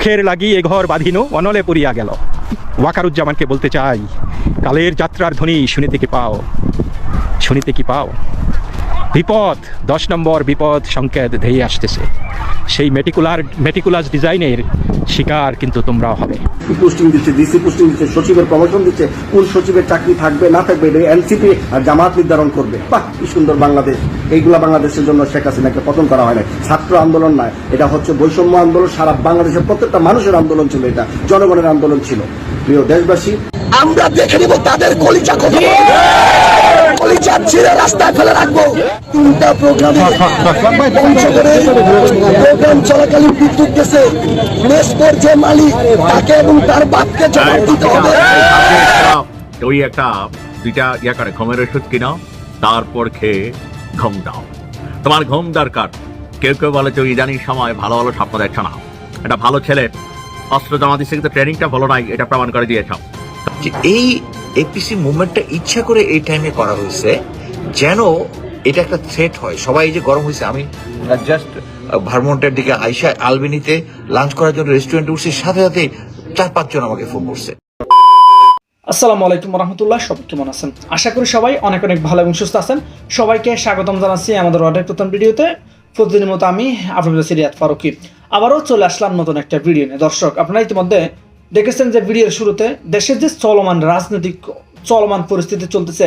দুঃখের লাগি এ ঘর বাঁধিনো, অনলে পড়িয়া গেল। ওয়াকারুজ্জামানকে বলতে চাই, কালের যাত্রার ধ্বনি শুনিতে কি পাও? শুনিতে কি পাও? বিপদ, দশ নম্বর বিপদ সংকেত ধেয়ে আসতেছে। সেই মেটিকুলার, মেটিকুলাস ডিজাইনের শিকার কিন্তু তোমরাও হবে। পোস্টিং দিচ্ছে, ডিসি পোস্টিং দিচ্ছে, সচিবের প্রমোশন দিচ্ছে, কোন সচিবের চাকরি থাকবে, না থাকবে এনসিপি আর জামাত নির্ধারণ করবে। বাহ, কি সুন্দর বাংলাদেশ। এইগুলা বাংলাদেশের জন্য শেখ হাসিনাকে পতন করা হয় না ছাত্র আন্দোলন নয়, এটা হচ্ছে বৈষম্য আন্দোলন। সারা বাংলাদেশের প্রত্যেকটা মানুষের আন্দোলন ছিল এটা, জনগণের আন্দোলন ছিল। প্রিয় দেশবাসী, আমরা দেখে নিব তাদের কত বড়। কলিজা ছিঁড়ে রাস্তায় ফেলে রাখব। তিনটা প্রোগ্রামে প্রোগ্রাম চলাকালীন বিদ্যুৎ গেছে। মেসপোর যে মালিক তাকে এবং তার বাপকে জবাব দিতে হবে। ওই একটা দুইটা ইয়া করে ঘুমের ওষুধ কিনাও তারপর খেয়ে ঘুম দাও। তোমার ঘুম দরকার। কেউ কেউ বলে যে ইদানিং সময় ভালো ভালো স্বপ্ন দেখছ না। একটা ভালো ছেলে অস্ত্র জমা দিচ্ছে কিন্তু ট্রেনিংটা ভালো নাই এটা প্রমাণ করে দিয়েছ। এই এপিসি মুভমেন্টটা ইচ্ছা করে এই টাইমে করা হয়েছে, যেন এটা একটা থ্রেট হয়। সবাই যে গরম হয়েছে, আমি জাস্ট ভারমন্টের দিকে আইসা আলবেনিতে লাঞ্চ করার জন্য রেস্টুরেন্টে উঠছি, সাথে সাথে চার পাঁচজন আমাকে ফোন করছে। আসসালামু আলাইকুম রহমতুল্লাহ, সবাই কেমন আছেন? আশা করি সবাই অনেক অনেক ভালো এবং সুস্থ আছেন। সবাইকে স্বাগতম জানাচ্ছি আমাদের অনেক প্রথম ভিডিওতে। প্রতিদিনের মতো আমি আপনাদের সিরিয়াত ফারুকি। আবারও চলে আসলাম নতুন একটা ভিডিও নিয়ে। দর্শক, আপনারা ইতিমধ্যে দেখেছেন যে ভিডিওর শুরুতে দেশের যে চলমান রাজনৈতিক চলমান পরিস্থিতি চলতেছে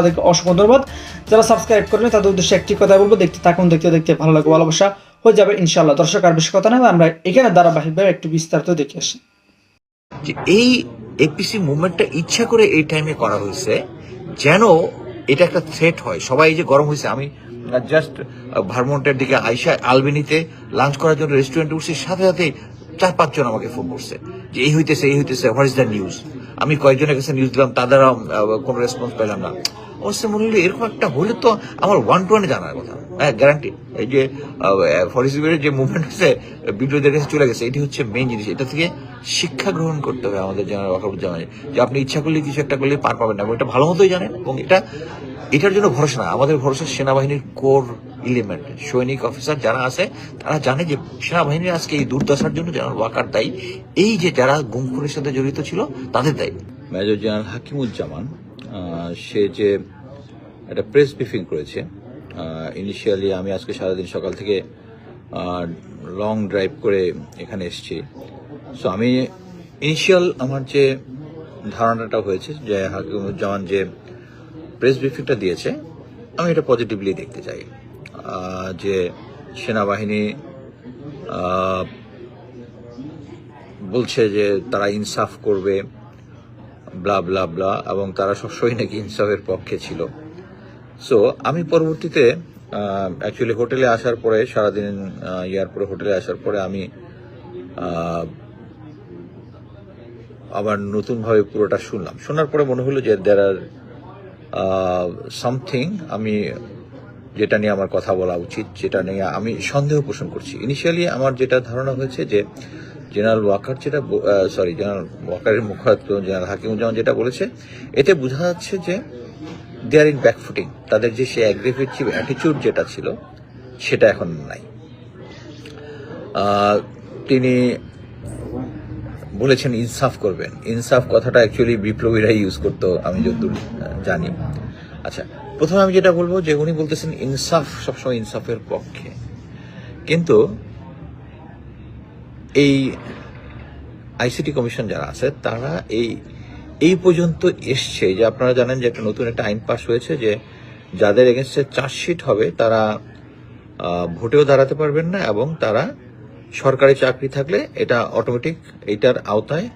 তাদেরকে অসংখ্য ধন্যবাদ। যারা সাবস্ক্রাইব করেন তাদের উদ্দেশ্যে একটি কথা বলব, দেখতে থাকুন, দেখতে দেখতে ভালো লাগবে, ভালোবাসা হয়ে যাবে ইনশাল্লাহ দর্শক, আর বেশি কথা না, আমরা এখানে ধারাবাহিকভাবে একটু বিস্তারিত দেখে আসি। যে এই এপিসি মুভমেন্টটা ইচ্ছা করে এই টাইমে করা হয়েছে, যেন এটা একটা থ্রেট হয়। সবাই এই যে গরম হয়েছে, আমি জাস্ট ভারমন্টের দিকে আইসা আলবেনিতে লাঞ্চ করার জন্য রেস্টুরেন্টে উঠছি, সাথে সাথে চার, পাঁচজন আমাকে ফোন করছে, যে এই হইতেছে এই হইতেছে হোয়াট ইজ দ্য নিউজ আমি কয়েকজনের কাছে নিউজ দিলাম, তাদেরও কোনো রেসপন্স পেলাম না। অবশ্য মনে হলো এরকম একটা হলে তো আমার ওয়ান টু ওয়ানে জানার কথা। হ্যাঁ গ্যারান্টি এই যে ফরেস্টের যে মুভমেন্ট হচ্ছে বিদ্রোহীদের কাছে চলে গেছে, এটি হচ্ছে মেইন জিনিস। এটা থেকে শিক্ষা গ্রহণ করতে হবে আমাদের জেনারেল ওয়াকারুজ্জামানের যে আপনি ইচ্ছা করলে কিছু একটা করলে পার পাবেন না, এবং এটা ভালো মতোই জানেন, এবং এটা, এটার জন্য ভরসা না। আমাদের ভরসা সেনাবাহিনীর কোর ইলিমেন্ট সৈনিক অফিসার যারা আছে, তারা জানে যে সেনাবাহিনীর আজকে এই দুর্দশার জন্য জেনারেল ওয়াকার দায়ী। এই যে যারা গুমখুরের সাথে জড়িত ছিল, তাদের দায়ী। মেজর জেনারেল হাকিমুজ্জামান সে যে একটা প্রেস ব্রিফিং করেছে ইনিশিয়ালি আমি আজকে সারাদিন সকাল থেকে লং ড্রাইভ করে এখানে এসেছি। সো আমি ইনিশিয়াল আমার যে ধারণাটা হয়েছে, যে হাকিমুজ্জামান যে প্রেস ব্রিফিংটা দিয়েছে, আমি এটা পজিটিভলি দেখতে চাই। যে সেনাবাহিনী বলছে যে তারা ইনসাফ করবে ব্লা ব্লা ব্লা এবং তারা সবসময় নাকি ইনসাফের পক্ষে ছিল। সো আমি পরবর্তীতে অ্যাকচুয়ালি হোটেলে আসার পরে, সারাদিন ইয়ার পরে হোটেলে আসার পরে আমি আবার নতুনভাবে পুরোটা শুনলাম। শোনার পরে মনে হলো যে দেয়ার আর সামথিং আমি, যেটা নিয়ে আমার কথা বলা উচিত, যেটা নিয়ে আমি সন্দেহ পোষণ করছি। ইনিশিয়ালি আমার যেটা ধারণা হয়েছে যে জেনারেল ওয়াকার যেটা সরি জেনারেল ওয়াকারের মুখপাত্র, জেনারেল হাকিমুজ্জামান যেটা বলেছে, এতে বোঝা যাচ্ছে যে দে আর ইন ব্যাকফুটিং তাদের যে সে অ্যাগ্রেসিভ অ্যাটিচিউড যেটা ছিল, সেটা এখন নাই। তিনি বলেছেন, ইনসাফ করবেন। ইনসাফ কথাটা অ্যাকচুয়ালি বিপ্লবীরাই ইউজ করতো, আমি যতদূর জানি। আচ্ছা প্রথমে আমি যেটা বলব যে, উনি বলতেছেন, ইনসাফ সবসময় ইনসাফের পক্ষে। কিন্তু এই আইসিটি কমিশন যারা আছে, তারা এই এই পর্যন্ত এসছে যে আপনারা জানেন যে একটা নতুন একটা আইন পাশ হয়েছে যে যাদের এগেনস্টে চার্জশিট হবে, তারা ভোটেও দাঁড়াতে পারবেন না এবং তারা সরকারি চাকরি থাকলে এটা অটোমেটিক এইটার আওতায়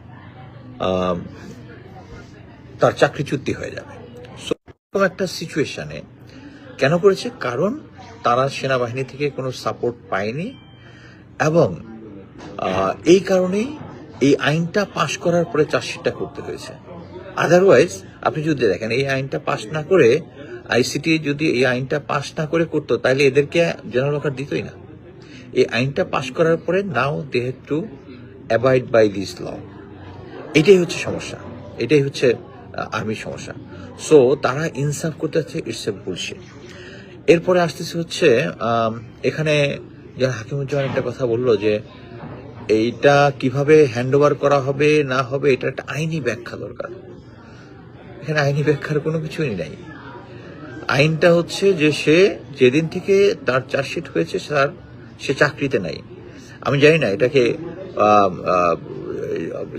তার চাকরিচ্যুতি হয়ে যাবে। একটা সিচুয়েশনে কেন করেছে? কারণ তারা সেনাবাহিনী থেকে কোনো সাপোর্ট পায়নি এবং এই কারণেই এই আইনটা পাশ করার পরে চার্জশিটটা করতে হয়েছে। আদারওয়াইজ আপনি যদি দেখেন এই আইনটা পাশ না করে আইসিটি যদি এই আইনটা পাশ না করে করতো, তাহলে এদেরকে জেনারেল ওয়াকার দিতই না। এই আইনটা পাশ করার পরে now they have to avoid by this law এটাই হচ্ছে সমস্যা। এটাই হচ্ছে আর্মির সমস্যা। সো তারা ইনসাফ করতে হচ্ছে ইটস এ বুলশিট এরপরে আসতেছে হচ্ছে এখানে যারা হাকিমুজ্জামান একটা কথা বলল যে, এইটা কীভাবে হ্যান্ড ওভার করা হবে, না হবে, এটা একটা আইনি ব্যাখ্যা দরকার। এখানে আইনি ব্যাখ্যার কোনো কিছুই নাই। আইনটা হচ্ছে যে, সে যেদিন থেকে তার চার্জশিট হয়েছে, তার, সে চাকরিতে নাই। আমি জানি না, এটাকে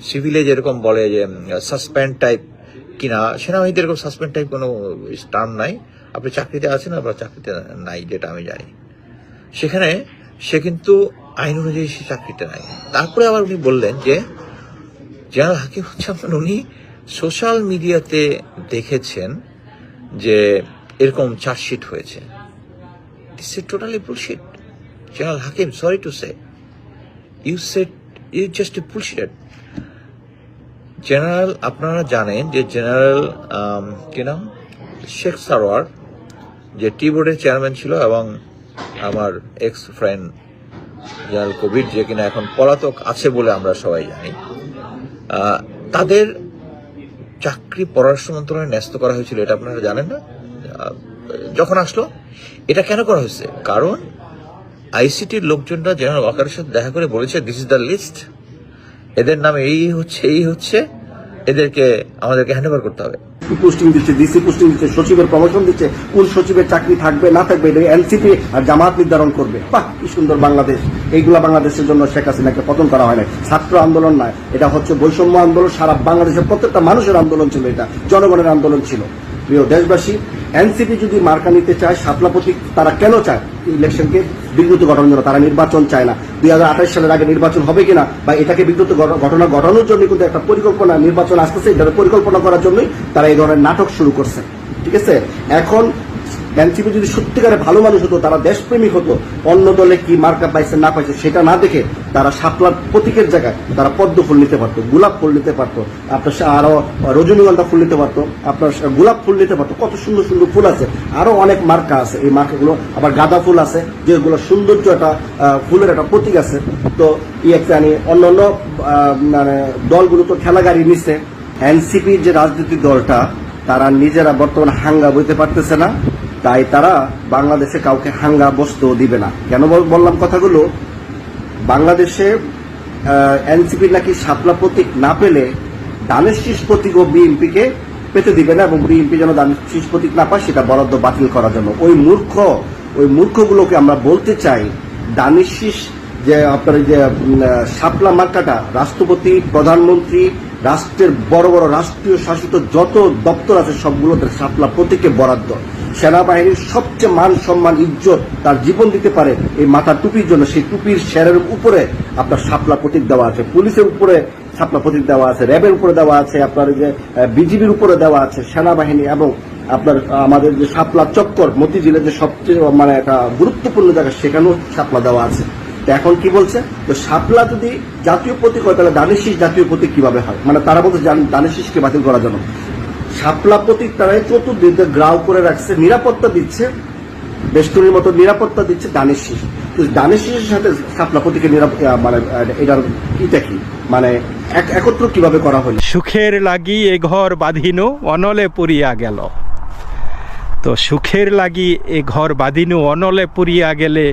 সিভিলে যেরকম বলে যে, সাসপেন্ড টাইপ কিনা, সেনাবাহিনীতে এরকম সাসপেন্ড টাইপ কোনো টার্ম নাই। আপনি চাকরিতে আছেন আপনার চাকরিতে নাই, যেটা আমি জানি। সেখানে সে কিন্তু আইন অনুযায়ী সে চাকরিতে নাই। তারপরে আবার উনি বললেন যে জেনারেল হাকিমুজ্জামান উনি সোশ্যাল মিডিয়াতে দেখেছেন যে এরকম চার্জশিট হয়েছে। This is totally bullshit general Hakim sorry to say you set you just a bullshit general আপনারা জানেন যে জেনারেল কি নাম? শেখ সারোয়ার, যে টি বোর্ডের চেয়ারম্যান ছিল এবং আমার এক্স ফ্রেন্ড জেনারেল কবির, যে কিনা এখন পলাতক আছে বলে আমরা সবাই জানি। তাদের চাকরি পররাষ্ট্র মন্ত্রণালয়ে ন্যস্ত করা হয়েছিল, এটা আপনারা জানেন না? যখন আসলো, এটা কেন করা হয়েছে? কারণ আইসিটির লোকজনরা জেনারেল ওয়াকারের সাথে দেখা করে বলেছে দিস ইজ দ্য লিস্ট এদের নাম এই হচ্ছে এই হচ্ছে। এদেরকে আমাদেরকে হ্যান্ডওভার করতে হবে। পোস্টিং দিচ্ছে ডিসি পোস্টিং দিচ্ছে, সচিবের প্রমোশন দিচ্ছে, কোন সচিবের চাকরি থাকবে, না থাকবে, এটা এনসিপি আর জামাত নির্ধারণ করবে। বাহ, কি সুন্দর বাংলাদেশ। এইগুলা বাংলাদেশের জন্য শেখ হাসিনাকে পতন করা হয় না ছাত্র আন্দোলন নয়, এটা হচ্ছে বৈষম্য আন্দোলন, সারা বাংলাদেশের প্রত্যেকটা মানুষের আন্দোলন ছিল এটা, জনগণের আন্দোলন ছিল। প্রিয় দেশবাসী, এনসিপি যদি মার্কা নিতে চায় সাপলা প্রতীক তারা কেন চায়? ইলেকশনকে বিদ্যুৎ ঘটানোর জন্য তারা নির্বাচন চায় না। দুই হাজার আঠাশ সালের আগে নির্বাচন হবে কিনা বা এটাকে বিদ্যুৎ ঘটনা ঘটানোর জন্য কিন্তু একটা পরিকল্পনা নির্বাচন আসতেছে। এটা পরিকল্পনা করার জন্যই তারা এই ধরনের নাটক শুরু করছে। ঠিক আছে? এখন এনসিপি যদি সত্যিকারে ভালো মানুষ হতো, তারা দেশপ্রেমিক হতো, অন্য দলে কি মার্কা পাইছে, না পাইছে, সেটা না দেখে তারা শাপলার প্রতীকের জায়গায় তারা পদ্ম ফুল নিতে পারতো, গোলাপ ফুল নিতে পারতো, আপনার আরও রজনীগন্ধা ফুল নিতে পারতো, আপনার গোলাপ ফুল নিতে পারতো, কত সুন্দর সুন্দর ফুল আছে। আরও অনেক মার্কা আছে, এই মার্কাগুলো, আবার গাঁদা ফুল আছে, যেগুলো সৌন্দর্য একটা ফুলের একটা প্রতীক আছে। তো ই একটা অন্য অন্য মানে দলগুলো তো খেলা গাড়ি নিচ্ছে এনসিপি যে রাজনৈতিক দলটা, তারা নিজেরা বর্তমানে হাঙ্গা বইতে পারতেছে না। তাই তারা বাংলাদেশে কাউকে হাঙ্গা বসতেও দিবে না। কেন বললাম কথাগুলো? বাংলাদেশে এনসিপি নাকি সাপলা প্রতীক না পেলে দানের শীষ প্রতীক ও বিএনপিকে পেতে দিবে না এবং বিএনপি যেন দানের শীষ প্রতীক না পায়, সেটা বরাদ্দ বাতিল করার জন্য। ওই মূর্খ, ওই মূর্খগুলোকে আমরা বলতে চাই দানের শীষ যে আপনার যে শাপলা মার্কাটা, রাষ্ট্রপতি, প্রধানমন্ত্রী, রাষ্ট্রের বড় বড় রাষ্ট্রীয় শাসিত যত দপ্তর আছে, সবগুলোতে সাপলা প্রতীকে বরাদ্দ। সেনাবাহিনীর সবচেয়ে মান সম্মান, ইজ্জত তার জীবন দিতে পারে এই মাথা টুপির জন্য। সেই টুপির শেরের উপরে আপনার শাপলা প্রতীক দেওয়া আছে, পুলিশের উপরে সাপলা প্রতীক দেওয়া আছে, র্যাবের উপরে দেওয়া আছে, আপনার যে বিজিবির উপরে দেওয়া আছে সেনাবাহিনী এবং আপনার আমাদের যে শাপলা চক্কর, মতিঝিলের যে সবচেয়ে মানে একটা গুরুত্বপূর্ণ জায়গা, সেখানেও সাপলা দেওয়া আছে। তো এখন কি বলছে? তো শাপলা যদি জাতীয় প্রতীক হয়, তাহলে দানেশিস জাতীয় প্রতীক কীভাবে হয়? মানে তারা বলতে দানেশিসকে বাতিল করার জন্য। শাপলা প্রতীক তারা চতুর্দিকে গ্রাউ করে রাখছে নিরাপত্তা দিচ্ছে বেষ্টনীর মতো নিরাপত্তা দিচ্ছে দানের শীষ তো দানের শীষের সাথে শাপলা প্রতীকের মানে এটার কিটা কি? মানে এক- একত্র কীভাবে করা হলো? সুখের লাগি এ ঘর বাঁধিনু অনলে পুরিয়া গেল। তো সুখের লাগি এ ঘর বাঁধিনু অনলে পুরিয়া গেলে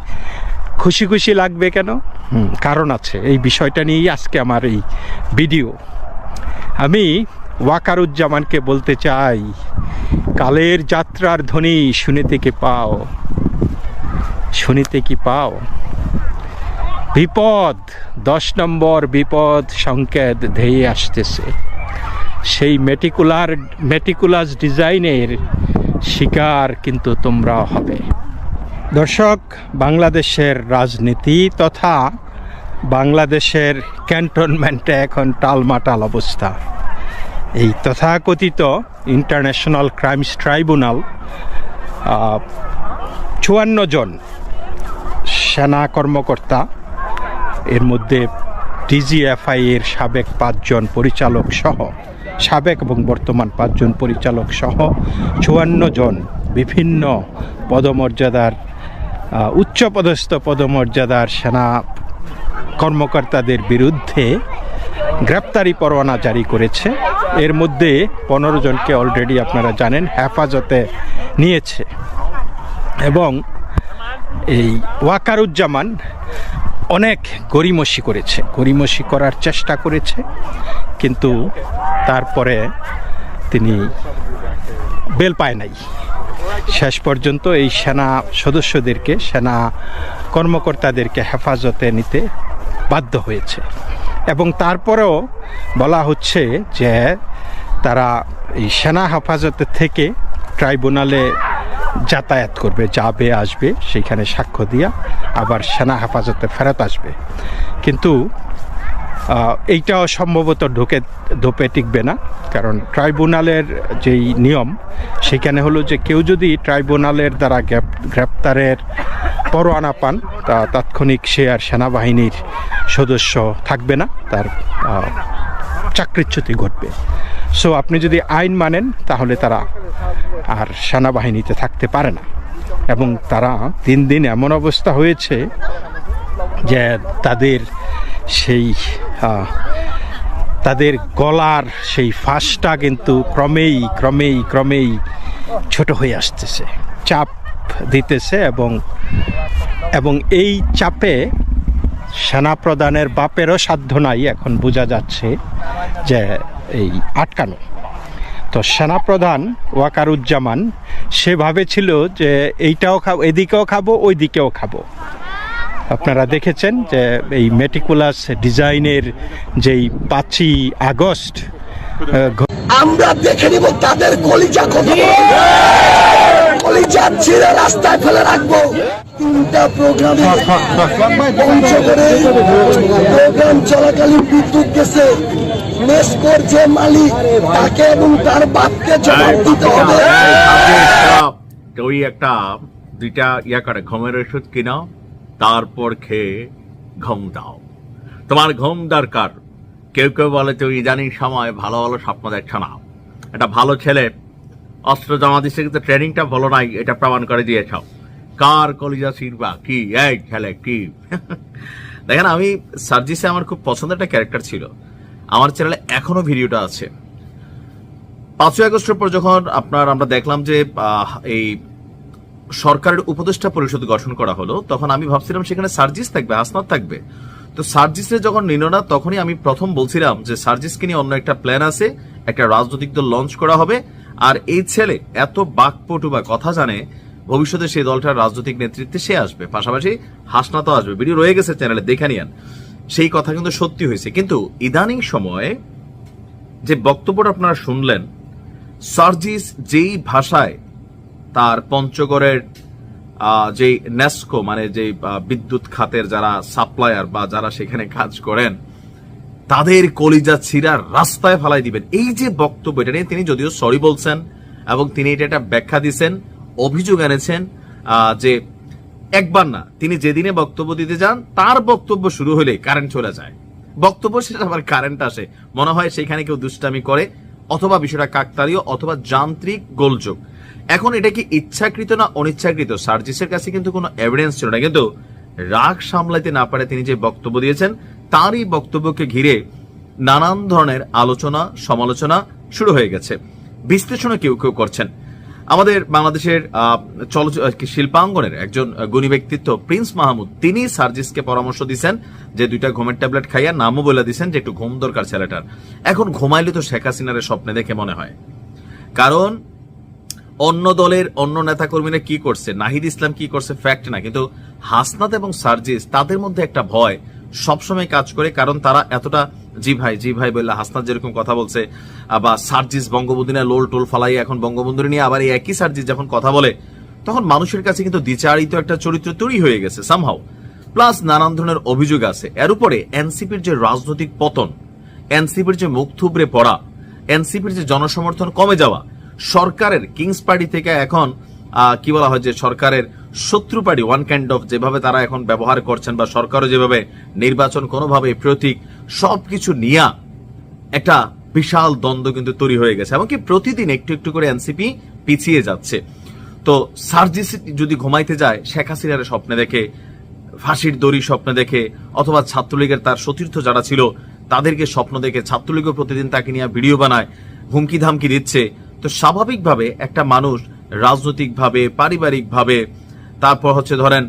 খুশি খুশি লাগবে কেন? হুম, কারণ আছে এই বিষয়টা নিয়েই আজকে আমার এই ভিডিও। আমি ওয়াকারুজ্জামানকে বলতে চাই, কালের যাত্রার ধ্বনি শুনিতে কি পাও? শুনিতে কি পাও? বিপদ, দশ নম্বর বিপদ সংকেত ধেয়ে আসতেছে। সেই মেটিকুলার, মেটিকুলাস ডিজাইনের শিকার কিন্তু তোমরাও হবে। দর্শক, বাংলাদেশের রাজনীতি তথা বাংলাদেশের ক্যান্টনমেন্টে এখন টালমাটাল অবস্থা। এই তথাকথিত ইন্টারন্যাশনাল ক্রাইমস ট্রাইব্যুনাল চুয়ান্ন জন সেনা কর্মকর্তা, এর মধ্যে ডিজিএফআই এর সাবেক পাঁচজন পরিচালক সহ, সাবেক এবং বর্তমান পাঁচজন পরিচালক সহ চুয়ান্ন জন বিভিন্ন পদমর্যাদার উচ্চপদস্থ পদমর্যাদার সেনা কর্মকর্তাদের বিরুদ্ধে গ্রেপ্তারি পরোয়ানা জারি করেছে। এর মধ্যে পনেরো জনকে অলরেডি আপনারা জানেন, হেফাজতে নিয়েছে। এবং এই ওয়াকারুজ্জামান অনেক গরিমসি করেছে গরিমসি করার চেষ্টা করেছে, কিন্তু তারপরে তিনি বেল পায় নাই। শেষ পর্যন্ত এই সেনা সদস্যদেরকে, সেনা কর্মকর্তাদেরকে হেফাজতে নিতে বাধ্য হয়েছে। এবং তারপরেও বলা হচ্ছে যে তারা এই সেনা হেফাজতে থেকে ট্রাইব্যুনালে যাতায়াত করবে, যাবে, আসবে সেইখানে সাক্ষ্য দিয়া আবার সেনা হেফাজতে ফেরত আসবে। কিন্তু এইটাও সম্ভবত ঢোকে, ধোপে টিকবে না, কারণ ট্রাইব্যুনালের যেই নিয়ম, সেখানে হলো যে কেউ যদি ট্রাইব্যুনালের দ্বারা গ্রেপ- গ্রেপ্তারের পরোয়ানা পান, তা তাৎক্ষণিক সে আর সেনাবাহিনীর সদস্য থাকবে না, তার চাকরিচ্যুতি ঘটবে। সো আপনি যদি আইন মানেন, তাহলে তারা আর সেনাবাহিনীতে থাকতে পারে না। এবং তারা দিন দিন এমন অবস্থা হয়েছে যে তাদের সেই তাদের গলার সেই ফাঁসটা কিন্তু ক্রমেই ক্রমেই ক্রমেই ছোট হয়ে আসতেছে। চাপ দিতেছে এবং এবং এই চাপে সেনা প্রধানের বাপেরও সাধ্য নাই এখন বোঝা যাচ্ছে যে এই আটকানো তো সেনাপ্রধান ওয়াকারুজ্জামান সে ভাবেছিল যে এইটাও খাব, এদিকেও খাব ওই দিকেও খাব আপনারা দেখেছেন যে এই মেটিকুলাস ডিজাইনের যেই পাঁচই আগস্ট আমরা দেখে নিব তাদের কলিজা বড়। কলিজা ছিঁড়ে রাস্তায় ফেলে রাখব। তিনটা প্রোগ্রাম চলাকালীন বিদ্যুৎ গেছে। মেসকোর যে মালিক তাকে এবং তার বাপকে জবাব দিতে হবে। ওই একটা দুইটা ইয়া করে ঘুমের ওষুধ কিনাও তারপর খেয়ে ঘুম দাও। তোমার ঘুম দরকার। কেউ কেউ বলে তুই ইদানিং সময় ভালো ভালো স্বপ্ন দেখছ না। একটা ভালো ছেলে অস্ত্র জমা দিচ্ছে কিন্তু ট্রেনিংটা ভালো নাই, এটা প্রমাণ করে দিয়েছ। কার কলিজা সিরবা কি? এই ছেলে, কি? দেখেন, আমি সার্জিসে আমার খুব পছন্দের একটা ক্যারেক্টার ছিল। আমার চ্যানেলে এখনও ভিডিওটা আছে। পাঁচই আগস্টের পর যখন আপনার আমরা দেখলাম যে এই সরকারের উপদেষ্টা পরিষদ গঠন করা হলো, তখন আমি ভাবছিলাম সেখানে সার্জিস থাকবে হাসনাত থাকবে। তো সার্জিসে যখন নিল না, তখনই আমি প্রথম বলছিলাম যে সার্জিসকে নিয়ে অন্য একটা প্ল্যান আছে, একটা রাজনৈতিক দল লঞ্চ করা হবে। আর এই ছেলে এত বাকপটু বা কথা জানে, ভবিষ্যতে সেই দলটার রাজনৈতিক নেতৃত্বে সে আসবে। পাশাপাশি হাসনাতও আসবে। ভিডিও রয়ে গেছে চ্যানেলে দেখে নিয়েন। সেই কথা কিন্তু সত্যি হয়েছে। কিন্তু ইদানিং সময়ে যে বক্তব্যটা আপনারা শুনলেন, সার্জিস যেই ভাষায় তার পঞ্চগড়ের যেই নেস্কো মানে যে বিদ্যুৎ খাতের যারা সাপ্লায়ার বা যারা সেখানে কাজ করেন তাদের কলিজা ছিঁড়া রাস্তায় ফালাই দিবেন। এই যে বক্তব্য, এটা নিয়ে তিনি যদিও সরি বলছেন এবং তিনি এটা একটা ব্যাখ্যা দিচ্ছেন অভিযোগ এনেছেন যে একবার না, তিনি যেদিনে বক্তব্য দিতে যান, তার বক্তব্য শুরু হলে কারেন্ট চলে যায়। বক্তব্য সেটা আবার কারেন্ট আসে। মনে হয় সেখানে কেউ দুষ্টামি করে, অথবা বিষয়টা কাকতালীয়, অথবা যান্ত্রিক গোলযোগ। এখন এটা কি ইচ্ছাকৃত না অনিচ্ছাকৃত? সার্জিসের কাছে কিন্তু কোনো এভিডেন্স ছিল না। কিন্তু রাগ সামলাইতে না পারে তিনি যে বক্তব্য দিয়েছেন তারই বক্তব্যকে ঘিরে নানান ধরনের আলোচনা, সমালোচনা শুরু হয়ে গেছে। বিশ্লেষণও কেউ কেউ করছেন। আমাদের বাংলাদেশের শিল্পাঙ্গনের একজন গুণী ব্যক্তিত্ব প্রিন্স মাহমুদ। তিনি সার্জিসকে পরামর্শ দিয়েছেন যে দুইটা ঘুমের ট্যাবলেট খাইয়া নামও বলে দিচ্ছেন যে একটু ঘুম দরকার ছেলেটার। এখন ঘুমাইলে তো শেখ হাসিনার স্বপ্নে দেখে মনে হয়। কারণ অন্য দলের অন্য নেতাকর্মীরা কি করছে? নাহিদ ইসলাম কি করছে? ফ্যাক্ট না। কিন্তু হাসনাত এবং সার্জিস, তাদের মধ্যে একটা ভয় সবসময় কাজ করে, কারণ তারা এতটা জি ভাই জি ভাই বললে হাসনাত যেরকম কথা বলছে বা সার্জিস বঙ্গবন্ধু নিয়ে লোল টোল ফালাই এখন বঙ্গবন্ধু নিয়ে আবার এই একই সার্জিস যখন কথা বলে, তখন মানুষের কাছে কিন্তু দ্বিচারিত একটা চরিত্র তৈরি হয়ে গেছে সামহাও প্লাস নানান ধরনের অভিযোগ আছে। এর উপরে এনসিপির যে রাজনৈতিক পতন, এনসিপির যে মুখ থুবড়ে পড়া, এনসিপির যে জনসমর্থন কমে যাওয়া, সরকারের কিংস পার্টি থেকে এখন কি বলা হয় যে সরকারের শত্রু পার্টি ওয়ান কাইন্ড অফ যেভাবে তারা এখন ব্যবহার করছেন বা সরকারও যেভাবে নির্বাচন কোনোভাবে প্রতীক সব কিছু নিয়ে একটা বিশাল দ্বন্দ্ব কিন্তু তৈরি হয়ে গেছে। এমনকি প্রতিদিন একটু একটু করে এনসিপি পিছিয়ে যাচ্ছে। তো সার্জিস যদি ঘুমাইতে যায়, শেখ হাসিনার স্বপ্নে দেখে, ফাঁসির দড়ি স্বপ্নে দেখে, অথবা ছাত্রলীগের তার সতীর্থ যারা ছিল, তাদেরকে স্বপ্ন দেখে, ছাত্রলীগও প্রতিদিন তাকে নিয়ে ভিডিও বানায় হুমকি ধামকি দিচ্ছে, তো স্বাভাবিকভাবে একটা মানুষ রাজনৈতিকভাবে, পারিবারিকভাবে তারপর হচ্ছে ধরেন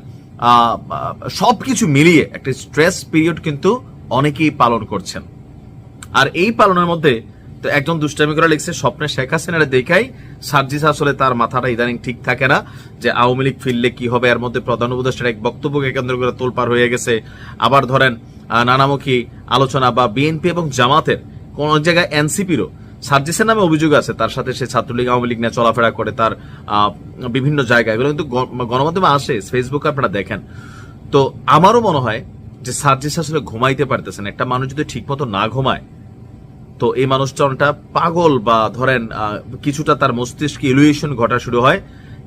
সব কিছু মিলিয়ে একটা স্ট্রেস পিরিয়ড কিন্তু অনেকেই পালন করছেন। আর এই পালনের মধ্যে তো একজন দুষ্টামি করে লিখছে, স্বপ্নে শেখ হাসিনার দেখাই সার্জিস আসলে তার মাথাটা ইদানিং ঠিক থাকে না, যে আওয়ামী লীগ ফিরলে কি হবে, এর মধ্যে প্রধান উপদেষ্টার এক বক্তব্যকে কেন্দ্র করে তোলপার হয়ে গেছে। আবার ধরেন নানামুখী আলোচনা বা বিএনপি এবং জামাতের কোন জায়গায় এনসিপিরও সার্জিসের নামে অভিযোগ আছে, তার সাথে সে ছাত্রলীগ, আওয়ামী লীগ নিয়ে চলাফেরা করে তার বিভিন্ন জায়গায়। এগুলো কিন্তু গণমাধ্যমে আসে, ফেসবুকে আপনারা দেখেন। তো আমারও মনে হয় যে সার্জিস আসলে ঘুমাইতে পারতেছেন একটা মানুষ যদি ঠিকমতো না ঘুমায়, তো এই মানুষটা অনেকটা পাগল বা ধরেন কিছুটা তার মস্তিষ্কে ইলুয়েশন ঘটা শুরু হয়।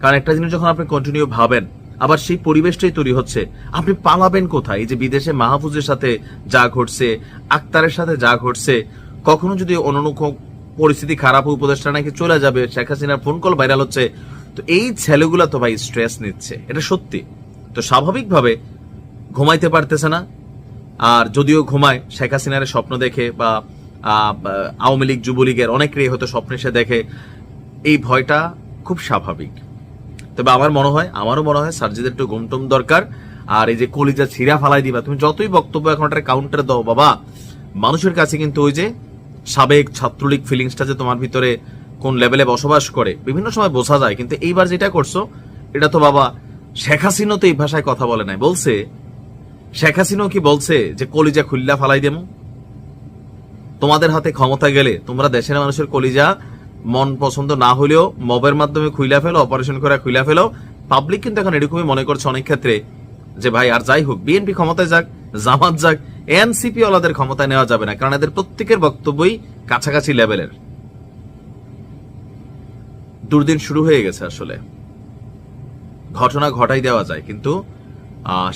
কারণ একটা জিনিস যখন আপনি কন্টিনিউ ভাবেন, আবার সেই পরিবেশটাই তৈরি হচ্ছে, আপনি পালাবেন কোথায়? এই যে বিদেশে মাহফুজের সাথে যা ঘটছে, আক্তারের সাথে যা ঘটছে, কখনো যদি অনুনুখ পরিস্থিতি খারাপ হয়, উপদেষ্টা নাকি চলে যাবে শেখ হাসিনার ফোন কল ভাইরাল হচ্ছে। তো এই ছেলেগুলো তো ভাই স্ট্রেস নিচ্ছে এটা সত্যি। তো স্বাভাবিকভাবে ঘুমাইতে পারতেছে না আর যদিও ঘুমায় শেখ হাসিনার স্বপ্ন দেখে বা আওয়ামী লীগ যুবলীগের অনেকেরই হয়তো স্বপ্নে সে দেখে এই ভয়টা খুব স্বাভাবিক। তবে আমার মনে হয় আমারও মনে হয় সার্জিদের একটু ঘুমটুম দরকার আর এই যে কলিজা ছিঁড়া ফালাই দিবা তুমি যতই বক্তব্য এখন একটা কাউন্টারে দাও বাবা। মানুষের কাছে কিন্তু ওই যে সাবেক ছাত্রলীগ ফিলিংসটা যে তোমার ভিতরে কোন লেভেলে বসবাস করে, বিভিন্ন সময় বোঝা যায়, কিন্তু এইবার যেটা করছ, এটা তো বাবা শেখ হাসিনাও তো এই ভাষায় কথা বলে নাই। বলছে, শেখ হাসিনাও কি বলছে যে কলিজা খুল্লা ফালাই দেবো তোমাদের হাতে ক্ষমতা গেলে তোমরা দেশের মানুষের কলিজা মন পছন্দ না হলেও মবের মাধ্যমে খুইলা ফেলো অপারেশন করে খুইলা ফেলো। পাবলিক কিন্তু এখন এরকমই মনে করছে অনেক ক্ষেত্রে যে ভাই, আর যাই হোক বিএনপি ক্ষমতায় যাক, জামাত যাক এনসিপি ওলাদের ক্ষমতায় নেওয়া যাবে না, কারণ এদের প্রত্যেকের বক্তব্যই কাছাকাছি লেভেলের। দুর্দিন শুরু হয়ে গেছে আসলে। ঘটনা ঘটাই দেওয়া যায়, কিন্তু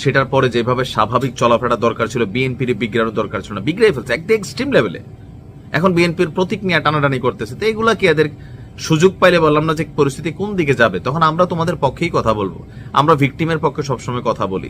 সেটার পরে যেভাবে স্বাভাবিক চলাফেরা দরকার ছিল, বিএনপির বিগ্রানোর দরকার ছিল না বিগ্রাই ফেলছে একটা এক্সট্রিম লেভেলে এখন বিএনপির প্রতীক নিয়ে টানাটানি করতেছে, তো এগুলা কি এদের সুযোগ পাইলে বললাম না যে পরিস্থিতি কোন দিকে যাবে, তখন আমরা তোমাদের পক্ষেই কথা বলব। আমরা ভিকটিমের পক্ষে সবসময় কথা বলি।